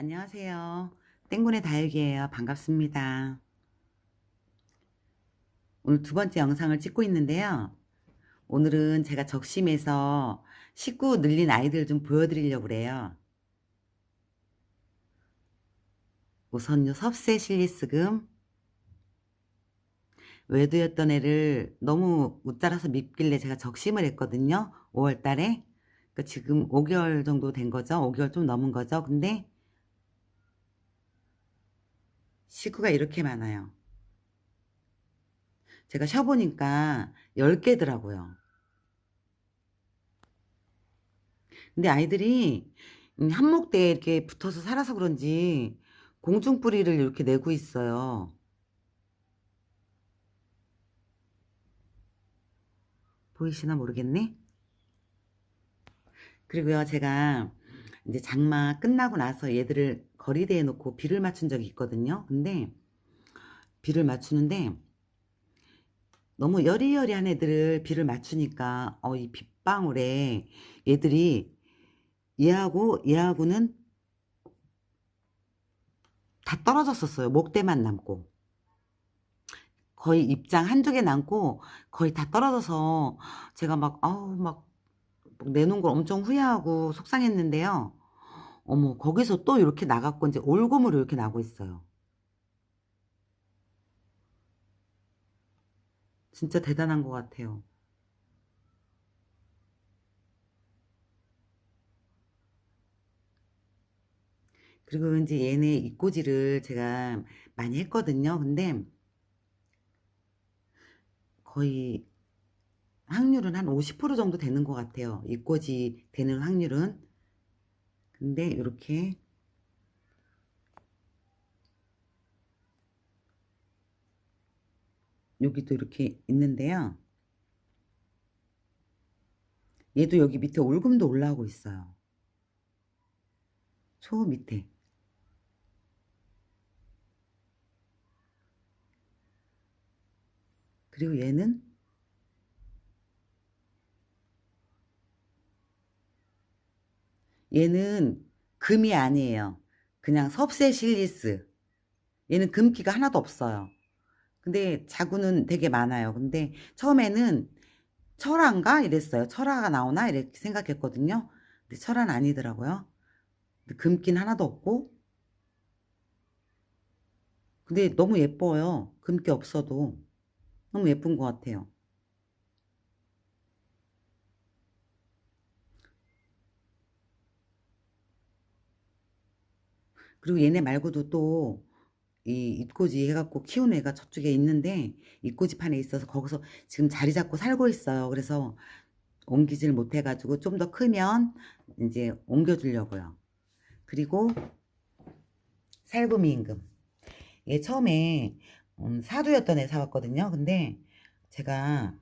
안녕하세요. 땡군의 다육이에요. 반갑습니다. 오늘 두 번째 영상을 찍고 있는데요. 오늘은 제가 적심에서 식구 늘린 아이들 좀 보여드리려고 그래요. 우선요, 섭세 실리스금. 외두였던 애를 너무 못 자라서 밉길래 제가 적심을 했거든요. 5월 달에. 그러니까 지금 5개월 정도 된 거죠. 5개월 좀 넘은 거죠. 근데 식구가 이렇게 많아요. 제가 쉬어보니까 10개더라고요. 근데 아이들이 음, 한목대에 이렇게 붙어서 살아서 그런지 공중뿌리를 이렇게 내고 있어요. 보이시나 모르겠네? 그리고요, 제가 이제 장마 끝나고 나서 얘들을 거리대에 놓고 비를 맞춘 적이 있거든요. 근데 비를 맞추는데 너무 여리여리한 애들을 비를 맞추니까 어, 이 빗방울에 얘들이 얘하고 얘하고는 다 떨어졌었어요. 목대만 남고. 거의 입장 개 남고 거의 다 떨어져서 제가 막 아우 막 내놓은 걸 엄청 후회하고 속상했는데요. 어머 거기서 또 이렇게 나갔고 이제 올곰으로 이렇게 나고 있어요. 진짜 대단한 것 같아요. 그리고 이제 얘네 입꼬지를 제가 많이 했거든요. 근데 거의 확률은 한 50% 정도 되는 것 같아요. 입꼬지 되는 확률은. 근데 이렇게 여기도 이렇게 있는데요. 얘도 여기 밑에 올금도 올라오고 있어요. 초 밑에. 그리고 얘는 얘는 금이 아니에요. 그냥 섭세 실리스. 얘는 금기가 하나도 없어요. 근데 자구는 되게 많아요. 근데 처음에는 철화인가 이랬어요. 철화가 나오나 이렇게 생각했거든요. 근데 철화는 아니더라고요. 근데 금기는 하나도 없고. 근데 너무 예뻐요. 금기 없어도. 너무 예쁜 것 같아요. 그리고 얘네 말고도 또 이 입꼬지 해갖고 키우는 애가 저쪽에 있는데 입꼬지 판에 있어서 거기서 지금 자리 잡고 살고 있어요. 그래서 옮기질 못해가지고 좀 더 크면 이제 옮겨주려고요. 그리고 살구미 임금. 얘 처음에 음, 사두였던 애 사왔거든요. 근데 제가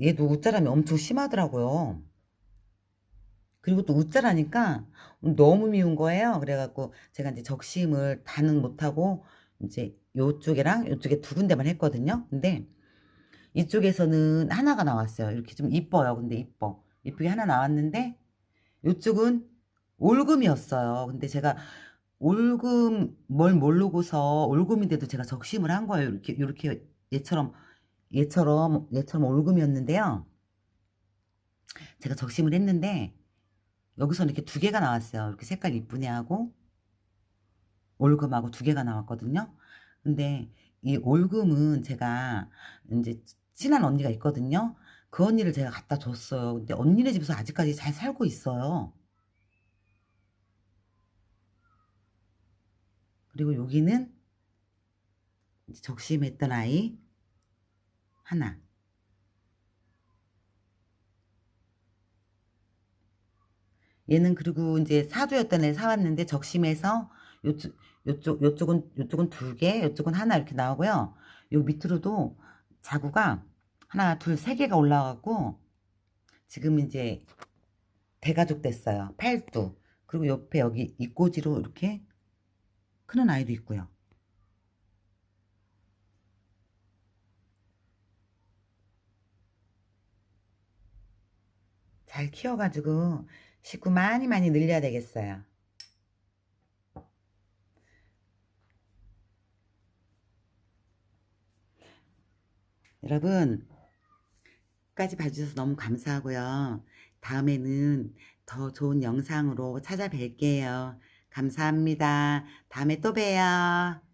얘도 웃자람이 엄청 심하더라고요. 그리고 또 웃자라니까 너무 미운 거예요. 그래갖고 제가 이제 적심을 다는 못하고 이제 요쪽이랑 요쪽에 두 군데만 했거든요. 근데 이쪽에서는 하나가 나왔어요. 이렇게 좀 이뻐요. 근데 이뻐. 이쁘게 하나 나왔는데 요쪽은 올금이었어요. 근데 제가 올금 뭘 모르고서 올금인데도 제가 적심을 한 거예요. 이렇게 이렇게 얘처럼 얘처럼 얘처럼 올금이었는데요. 제가 적심을 했는데 여기서는 이렇게 두 개가 나왔어요. 이렇게 색깔 이쁘네 하고 올금하고 두 개가 나왔거든요. 근데 이 올금은 제가 이제 친한 언니가 있거든요. 그 언니를 제가 갖다 줬어요. 근데 언니네 집에서 아직까지 잘 살고 있어요. 그리고 여기는 적심했던 아이 하나. 얘는 그리고 이제 사두였던 애 사왔는데 적심해서 요쪽 요쪽 요쪽은 요쪽은 두 개, 요쪽은 하나 이렇게 나오고요. 요 밑으로도 자구가 하나, 둘, 세 개가 올라가고 지금 이제 대가족 됐어요. 팔두. 그리고 옆에 여기 입꼬지로 이렇게 크는 아이도 있고요. 잘 키워가지고 식구 많이 많이 늘려야 되겠어요. 여러분, 끝까지 봐주셔서 너무 감사하고요. 다음에는 더 좋은 영상으로 찾아뵐게요. 감사합니다. 다음에 또 봬요.